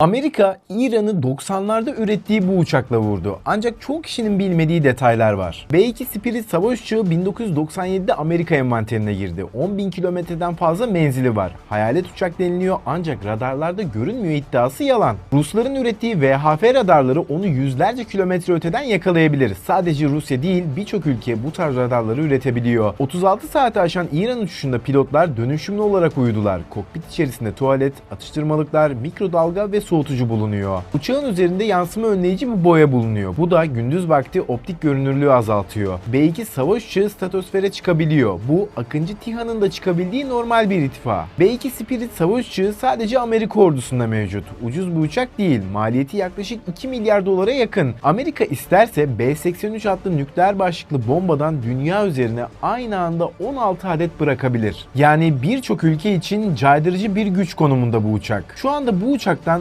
Amerika, İran'ı 90'larda ürettiği bu uçakla vurdu. Ancak çoğu kişinin bilmediği detaylar var. B-2 Spirit savaş uçağı 1997'de Amerika envanterine girdi. 10.000 kilometreden fazla menzili var. Hayalet uçak deniliyor ancak radarlarda görünmüyor iddiası yalan. Rusların ürettiği VHF radarları onu yüzlerce kilometre öteden yakalayabilir. Sadece Rusya değil birçok ülke bu tarz radarları üretebiliyor. 36 saate aşan İran uçuşunda pilotlar dönüşümlü olarak uyudular. Kokpit içerisinde tuvalet, atıştırmalıklar, mikrodalga ve soğutucu bulunuyor. Uçağın üzerinde yansıma önleyici bir boya bulunuyor. Bu da gündüz vakti optik görünürlüğü azaltıyor. B-2 savaş uçağı stratosfere çıkabiliyor. Bu Akıncı TİHA'nın da çıkabildiği normal bir irtifa. B-2 Spirit savaş uçağı sadece Amerika ordusunda mevcut. Ucuz bir uçak değil. Maliyeti yaklaşık 2 milyar dolara yakın. Amerika isterse B-83 adlı nükleer başlıklı bombadan dünya üzerine aynı anda 16 adet bırakabilir. Yani birçok ülke için caydırıcı bir güç konumunda bu uçak. Şu anda bu uçaktan